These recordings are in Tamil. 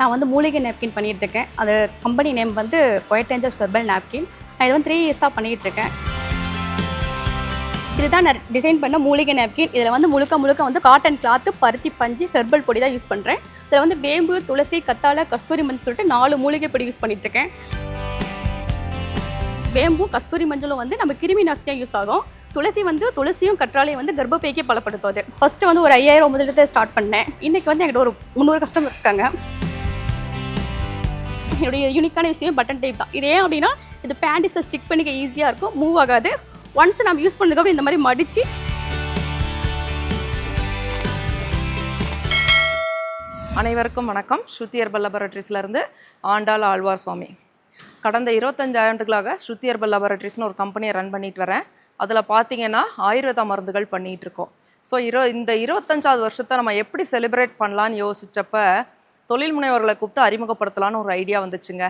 நான் வந்து மூலிகை நேப்கின் பண்ணிகிட்ருக்கேன் இருக்கேன் அது கம்பெனி நேம் வந்து ஒயிட் ஏஞ்சல் ஹெர்பல் நேப்கின் நான் இது வந்து த்ரீ இயர்ஸாக பண்ணிகிட்ருக்கேன் இருக்கேன் இதுதான் நான் டிசைன் பண்ண மூலிகை நாப்கின் இதில் வந்து முழுக்க முழுக்க வந்து காட்டன் கிளாத்து பருத்தி பஞ்சு ஹெர்பல் பொடி தான் யூஸ் பண்ணுறேன் இதில் வந்து வேம்பு துளசி கத்தாழை கஸ்தூரி மஞ்சள் சொல்லிட்டு நாலு மூலிகை பொடி யூஸ் பண்ணிகிட்ருக்கேன் இருக்கேன் வேம்பும் கஸ்தூரி மஞ்சளும் வந்து நம்ம கிருமி நாசினியாக யூஸ் ஆகும். துளசி வந்து துளசியும் கற்றாழையும் வந்து கர்ப்பப்பைக்கே பலப்படுத்துவது ஃபர்ஸ்ட் வந்து ஒரு ஐயாயிரம் முதலீட்டு ஸ்டார்ட் பண்ணேன். இன்னைக்கு வந்து என்கிட்ட ஒரு முந்நூறு கஸ்டமர் இருக்காங்க. என்னுடைய யூனிக்கான விஷயம் பட்டன் டைப் தான். இது ஏன் அப்படின்னா இது பேண்டிஸை ஸ்டிக் பண்ணிக்க ஈஸியாக இருக்கும் மூவ் ஆகாது. ஒன்ஸ் நம்ம யூஸ் பண்ணதுக்கப்புறம் இந்த மாதிரி மடித்து அனைவருக்கும் வணக்கம். ஸ்ருத்தியர் ஹெர்பல் ஆண்டாள் ஆழ்வார் சுவாமி கடந்த இருபத்தஞ்சு ஆண்டுகளாக ஸ்ருதி ஹெர்பல் ஒரு கம்பெனியை ரன் பண்ணிட்டு வரேன். அதில் பார்த்தீங்கன்னா ஆயுர்வேத மருந்துகள் பண்ணிகிட்டு இருக்கோம். ஸோ இரு இந்த இருபத்தஞ்சாவது வருஷத்தை நம்ம எப்படி செலிப்ரேட் பண்ணலான்னு யோசித்தப்போ தொழில் முனைவர்களை கூப்பிட்டு அறிமுகப்படுத்தலான்னு ஒரு ஐடியா வந்துச்சுங்க.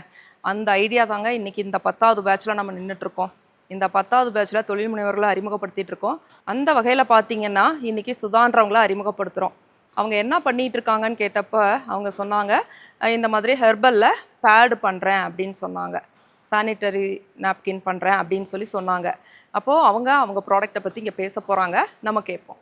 அந்த ஐடியா தாங்க இன்றைக்கி இந்த பத்தாவது பேட்சில் நம்ம நின்றுட்டுருக்கோம் இந்த பத்தாவது பேட்சில் தொழில் முனைவர்களை அறிமுகப்படுத்திட்டு இருக்கோம். அந்த வகையில் பார்த்தீங்கன்னா இன்றைக்கி சுதான்றவங்கள அறிமுகப்படுத்துகிறோம் அவங்க என்ன பண்ணிகிட்டு இருக்காங்கன்னு கேட்டப்போ அவங்க சொன்னாங்க இந்த மாதிரி ஹெர்பலில் பேடு பண்ணுறேன் அப்படின்னு சொன்னாங்க. சானிட்டரி நாப்கின் பண்ணுறேன் அப்படின்னு சொல்லி சொன்னாங்க. அப்போது அவங்க அவங்க ப்ராடக்ட்டை பற்றி இங்கே பேச போகிறாங்க நம்ம கேட்போம்.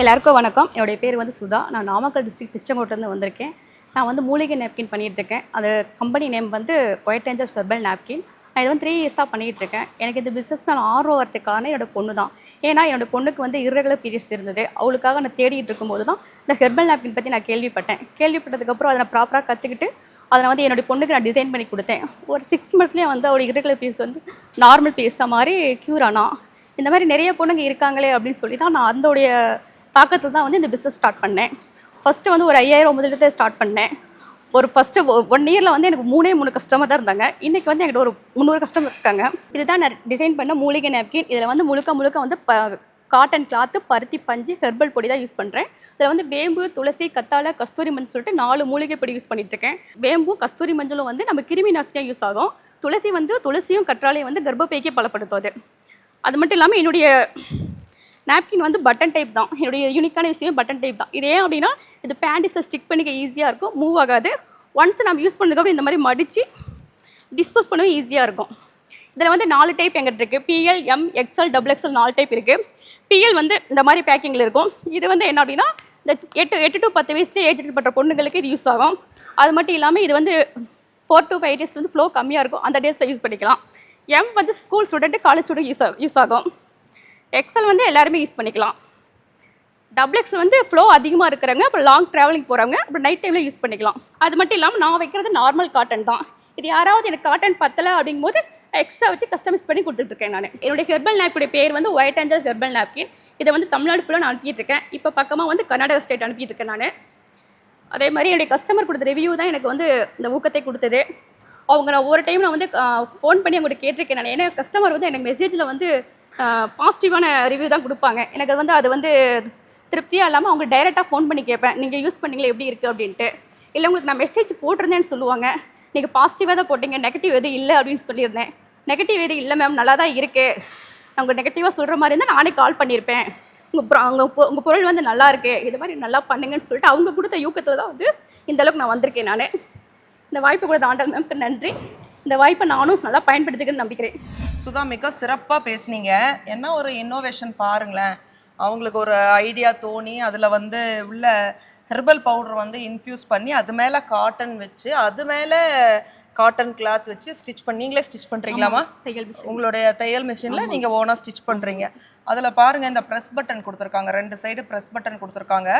எல்லாருக்கும் வணக்கம். என்னுடைய பேர் வந்து சுதா. நான் நாமக்கல் டிஸ்ட்ரிக்ட் திருச்செங்கோட்டிலேருந்து வந்திருக்கேன். நான் வந்து மூலிகை நேப்கின் பண்ணிகிட்டு இருக்கேன் அது கம்பெனி நேம் வந்து ஒயிட் ஏஞ்சல் ஹெர்பல் நாப்கின் நான் இது வந்து த்ரீ இயர்ஸாக பண்ணிகிட்டு இருக்கேன் எனக்கு இந்த பிஸ்னஸ் மேலே ஆர்வம் வரதுக்கான என்னோட பொண்ணு தான். ஏன்னா என்னோடய பொண்ணுக்கு வந்து irregular பீரியட்ஸ் இருந்தது. அவளுக்காக நான் தேடிட்டு இருக்கும்போது தான் இந்த ஹெர்பல் நேப்கின் பற்றி நான் கேள்விப்பட்டேன். கேள்விப்பட்டதுக்கப்புறம் அதை நான் ப்ராப்பராக கற்றுக்கிட்டு அதை வந்து என்னுடைய பொண்ணுக்கு நான் டிசைன் பண்ணி கொடுத்தேன். ஒரு சிக்ஸ் மந்த்ஸ்லேயே வந்து அவளுடைய irregular பீரியட்ஸ் வந்து நார்மல் பீரியட்ஸாக மாதிரி க்யூர் ஆனால் இந்த மாதிரி நிறைய பொண்ணுங்க இருக்காங்களே அப்படின்னு சொல்லி தான் நான் அதோடைய தாக்கத்தில் தான் வந்து இந்த பிஸ்னஸ் ஸ்டார்ட் பண்ணேன். ஃபஸ்ட்டு வந்து ஒரு ஐயாயிரம் முதலீட்டு ஸ்டார்ட் பண்ணேன். ஒரு ஃபஸ்ட்டு ஒன் இயரில் வந்து எனக்கு மூணே மூணு கஸ்டமர் தான் இருந்தாங்க. இன்றைக்கி வந்து என்கிட்ட ஒரு முந்நூறு கஸ்டமர் இருக்காங்க. இதுதான் நான் டிசைன் பண்ண மூலிகை நேப்கின் இதில் வந்து முழுக்க முழுக்க வந்து ப காட்டன் கிளாத்து பருத்தி பஞ்சு ஹெர்பல் பொடி தான் யூஸ் பண்ணுறேன் இதில் வந்து வேம்பு துளசி கத்தாழை கஸ்தூரி மஞ்சள் சொல்லிட்டு நாலு மூலிகை பொடி யூஸ் பண்ணிட்டுருக்கேன் வேம்பும் கஸ்தூரி மஞ்சளும் வந்து நம்ம கிருமி நாசினியாக யூஸ் ஆகும். துளசி வந்து துளசியும் கற்றாழையும் வந்து கர்ப்பப்பைக்கே பலப்படுத்துவது அது. மட்டும் இல்லாமல் என்னுடைய நாப்கின் வந்து பட்டன் டைப் தான். என்னுடைய யூனிக்கான விஷயம் பட்டன் டைப் தான். இது ஏன் அப்படின்னா இது பேண்டிஸை ஸ்டிக் பண்ணிக்க ஈஸியாக இருக்கும் மூவ் ஆகாது. ஒன்ஸ் நம்ம யூஸ் பண்ணதுக்கப்புறம் இந்த மாதிரி மடித்து டிஸ்போஸ் பண்ணவும் ஈஸியாக இருக்கும். இதில் வந்து நாலு டைப் எங்கிட்ட இருக்குது PL M XL double XL நாலு டைப் இருக்குது பிஎல் வந்து இந்த மாதிரி பேக்கிங்கில் இருக்கும். இது வந்து என்ன அப்படின்னா இந்த எட்டு எட்டு டு பத்து வயசுலேயே ஏஜ் பண்ற பொண்ணுங்களுக்கு இது யூஸ் ஆகும். அது மட்டும் இல்லாமல் இது வந்து ஃபோர் டு ஃபைவ் டேஸ் வந்து ஃப்ளோ கம்மியாக இருக்கும். அந்த டேஸில் யூஸ் பண்ணிக்கலாம். எம் வந்து school student college student use use ஆகும். எக்ஸல் வந்து எல்லாருமே யூஸ் பண்ணிக்கலாம். டபுள் எக்ஸல் வந்து ஃப்ளோ அதிகமாக இருக்கிறவங்க அப்புறம் லாங் ட்ராவலிங் போகிறவங்க அப்புறம் நைட் டைமில் யூஸ் பண்ணிக்கலாம். அது மட்டும் இல்லாமல் நான் வைக்கிறது நார்மல் காட்டன் தான். இது யாராவது எனக்கு காட்டன் பத்தலை அப்படிங்கும்போது எக்ஸ்ட்ரா வச்சு கஸ்டமைஸ் பண்ணி கொடுத்துட்ருக்கேன் நான். என்னுடைய ஹெர்பல் நாப்குடைய பேர் வந்து ஒயிட் ஏஞ்சல் ஹெர்பல் நாப்கின் இதை வந்து தமிழ்நாடு ஃபுல்லாக நான் அனுப்பிட்டு இருக்கேன். இப்போ பக்கமாக வந்து கர்நாடகா ஸ்டேட் அனுப்பிட்டு இருக்கேன் நான். அதே மாதிரி என்னுடைய கஸ்டமர் கொடுத்த ரிவ்யூ தான் எனக்கு வந்து இந்த ஊக்கத்தை கொடுத்தது. அவங்க நான் ஒவ்வொரு டைம் நான் வந்து ஃபோன் பண்ணி அவங்கள்ட்ட கேட்டிருக்கேன் நான். ஏன்னா கஸ்டமர் வந்து எனக்கு மெசேஜில் வந்து பாசிட்டிவான ரிவ்யூ தான் கொடுப்பாங்க. எனக்கு அது வந்து அது வந்து திருப்தியாக இல்லாமல் அவங்க டைரெக்டாக ஃபோன் பண்ணி கேட்பேன். நீங்கள் யூஸ் பண்ணீங்களே? எப்படி இருக்குது அப்படின்ட்டு. இல்லை உங்களுக்கு நான் மெசேஜ் போட்டிருந்தேன்னு சொல்லுவாங்க. நீங்கள் பாசிட்டிவாக தான் போட்டீங்க. நெகட்டிவ் எதுவும் இல்லை அப்படின்னு சொல்லியிருந்தேன். நெகட்டிவ் எதுவும் இல்லை மேம் நல்லா தான் இருக்குது அவங்க நெகட்டிவாக சொல்கிற மாதிரி இருந்தால் நானே கால் பண்ணியிருப்பேன் உங்கள் உங்கள் உங்கள் பொருள் வந்து நல்லா இருக்கு. இது மாதிரி நல்லா பண்ணுங்கன்னு சொல்லிட்டு அவங்க கொடுத்த யூக்கத்தில் தான் வந்து இந்த அளவுக்கு நான் வந்திருக்கேன் நான். இந்த வாய்ப்பு கூட தாண்டல் மேம்க்கு நன்றி. இந்த வாய்ப்பை நானும் நல்லா பயன்படுத்திக்கன்னு நம்பிக்கிறேன். சுதா மிக சிறப்பாக பேசுனீங்க. என்ன ஒரு இன்னோவேஷன் பாருங்களேன். அவங்களுக்கு ஒரு ஐடியா தோணி அதில் வந்து உள்ள ஹெர்பல் பவுடர் வந்து இன்ஃப்யூஸ் பண்ணி அது மேலே காட்டன் வச்சு அது மேலே காட்டன் கிளாத் வச்சு ஸ்டிச் பண்ணி நீங்களே ஸ்டிச் பண்ணுறீங்களாமா தையல் உங்களுடைய தையல் மிஷினில் நீங்கள் ஓனாக ஸ்டிச் பண்ணுறீங்க அதில் பாருங்கள் இந்த ப்ரெஸ் பட்டன் கொடுத்துருக்காங்க. ரெண்டு சைடு ப்ரெஸ் பட்டன் கொடுத்துருக்காங்க.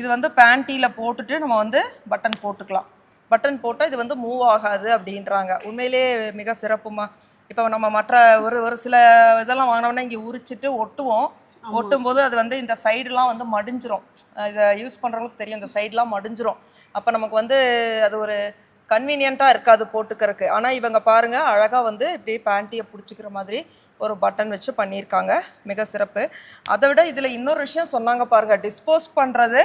இது வந்து பேண்டியில் போட்டுட்டு நம்ம வந்து பட்டன் போட்டுக்கலாம். பட்டன் போட்டால் இது வந்து மூவ் ஆகாது அப்படின்றாங்க. உண்மையிலே மிக சிறப்புமா இப்போ நம்ம மற்ற ஒரு ஒரு சில இதெல்லாம் வாங்கினோம்னா இங்கே உரிச்சிட்டு ஒட்டுவோம். ஒட்டும் போது அது வந்து இந்த சைடுலாம் வந்து மடிஞ்சிரும். இதை யூஸ் பண்ணுறவங்களுக்கு தெரியும் இந்த சைடுலாம் மடிஞ்சிரும். அப்போ நமக்கு வந்து அது ஒரு கன்வீனியண்ட்டாக இருக்காது போட்டுக்கிறதுக்கு ஆனால் இவங்க பாருங்க அழகாக வந்து இப்படி பேண்டியை பிடிச்சிக்கிற மாதிரி ஒரு பட்டன் வச்சு பண்ணியிருக்காங்க. மிக சிறப்பு. அதை விட இதில் இன்னொரு விஷயம் சொன்னாங்க பாருங்க டிஸ்போஸ் பண்ணுறது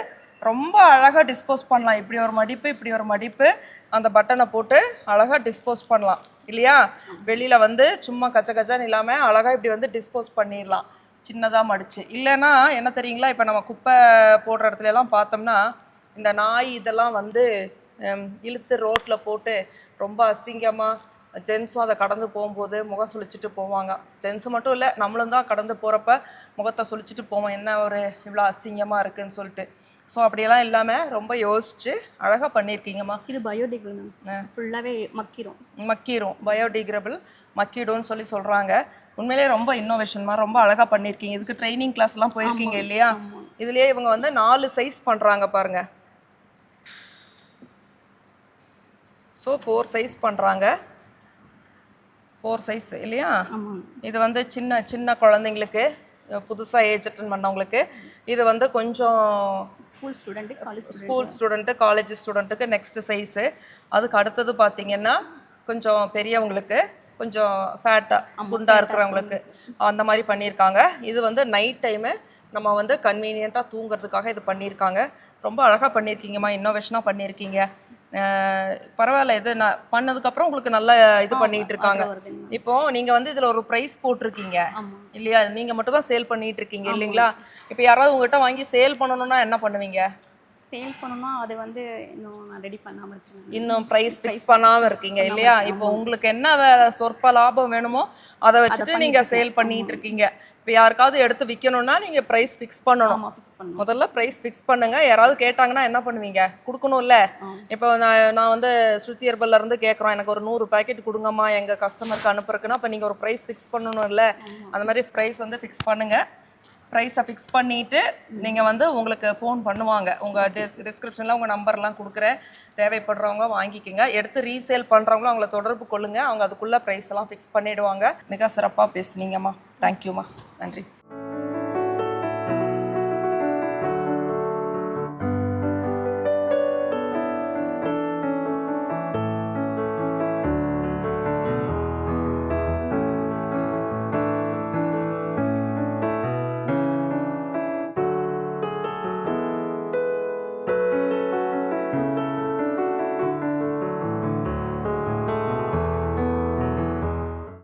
ரொம்ப அழகாக டிஸ்போஸ் பண்ணலாம். இப்படி ஒரு மடிப்பு இப்படி ஒரு மடிப்பு. அந்த பட்டனை போட்டு அழகாக டிஸ்போஸ் பண்ணலாம். இல்லையா? வெளியில் வந்து சும்மா கச்ச கச்சான்னு இல்லாமல் அழகாக இப்படி வந்து டிஸ்போஸ் பண்ணிடலாம் சின்னதாக மடிச்சு. இல்லைன்னா என்ன தெரியுங்களா? இப்போ நம்ம குப்பை போடுற இடத்துல எல்லாம் பார்த்தோம்னா இந்த நாய் இதெல்லாம் வந்து இழுத்து ரோட்டில் போட்டு ரொம்ப அசிங்கமாக ஜென்ஸும் அதை கடந்து போகும்போது முகம் சுழிச்சிட்டு போவாங்க. ஜென்ஸு மட்டும் இல்லை நம்மளும் தான் கடந்து போகிறப்ப முகத்தை சுழிச்சிட்டு போவோம். என்ன ஒரு இவ்வளோ அசிங்கமாக இருக்குதுன்னு சொல்லிட்டு. ஸோ அப்படியெல்லாம் இல்லாமல் ரொம்ப யோசிச்சு அழகாக பண்ணியிருக்கீங்கம்மா இது பயோடிகிரேட் மேம். ஃபுல்லாகவே மக்கிரும். மக்கிரும். பயோடிகிரபிள் மக்கிடும்னு சொல்லி சொல்கிறாங்க உண்மையிலேயே ரொம்ப இன்னோவேஷன்மா ரொம்ப அழகாக பண்ணியிருக்கீங்க இதுக்கு ட்ரைனிங் கிளாஸ்லாம் போயிருக்கீங்க இல்லையா? இதுலயே இவங்க வந்து நாலு சைஸ் பண்ணுறாங்க பாருங்க. ஸோ ஃபோர் சைஸ் பண்ணுறாங்க ஃபோர் சைஸ் இல்லையா? இது வந்து சின்ன சின்ன குழந்தைங்களுக்கு புதுசாக ஏஜ் அட்டன் பண்ணவங்களுக்கு இது வந்து கொஞ்சம் school student college school student college ஸ்டூடெண்ட்டுக்கு நெக்ஸ்ட் சைஸு அதுக்கு அடுத்தது பார்த்தீங்கன்னா கொஞ்சம் பெரியவங்களுக்கு கொஞ்சம் ஃபேட்டாக குண்டாக இருக்கிறவங்களுக்கு அந்த மாதிரி பண்ணியிருக்காங்க. இது வந்து நைட் டைமு நம்ம வந்து கன்வீனியண்ட்டாக தூங்குறதுக்காக இது பண்ணியிருக்காங்க. ரொம்ப அழகாக பண்ணியிருக்கீங்கம்மா இன்னோவேஷனாக பண்ணியிருக்கீங்க. பரவாயில்ல இது நான் பண்ணதுக்கப்புறம் உங்களுக்கு நல்ல இது பண்ணிட்டு இருக்காங்க. இப்போ நீங்க வந்து இதுல ஒரு பிரைஸ் போட்டிருக்கீங்க. இல்லையா? நீங்க மட்டும் தான் சேல் பண்ணிட்டு இருக்கீங்க இல்லைங்களா? இப்போ யாராவது உங்ககிட்ட வாங்கி சேல் பண்ணணும்னா என்ன பண்ணுவீங்க? சேல் பண்ணணும்னா அது வந்து இன்னும் நான் ரெடி பண்ணாமல் இருக்கேன். இன்னும் பிரைஸ் ஃபிக்ஸ் பண்ணாம இருக்கீங்க இல்லையா? இப்போ உங்களுக்கு என்ன சொற்ப லாபம் வேணுமோ அதை வச்சுட்டு நீங்க சேல் பண்ணிட்டு இருக்கீங்க. இப்போ யாருக்காவது எடுத்து விற்கணும்னா நீங்க பிரைஸ் ஃபிக்ஸ் பண்ணணும். பண்ணணும். முதல்ல பிரைஸ் ஃபிக்ஸ் பண்ணுங்க. யாராவது கேட்டாங்கன்னா என்ன பண்ணுவீங்க? கொடுக்கணும்ல. இப்போ நான் நான் வந்து ஸ்ருதி இருந்து கேட்குறோம் எனக்கு ஒரு நூறு பேக்கெட் கொடுங்கம்மா. எங்க கஸ்டமருக்கு அனுப்புறதுக்குன்னா அப்போ நீங்க ஒரு பிரைஸ் ஃபிக்ஸ் பண்ணணும்ல. அந்த மாதிரி பிரைஸ் வந்து ஃபிக்ஸ் பண்ணுங்க. ப்ரைஸை ஃபிக்ஸ் பண்ணிட்டு நீங்க வந்து உங்களுக்கு ஃபோன் பண்ணுவாங்க. உங்க டிஸ் டிஸ்கிரிப்ஷனில் உங்க நம்பர்லாம் கொடுக்குறேன். தேவைப்படுறவங்க வாங்கிக்கோங்க. எடுத்து ரீசேல் பண்றவங்களும் அவங்கள தொடர்பு கொள்ளுங்க. அவங்க அதுக்குள்ள ப்ரைஸ் எல்லாம் ஃபிக்ஸ் பண்ணிடுவாங்க. மிக சிறப்பா பேசுனீங்கம்மா. தேங்க்யூம்மா நன்றி.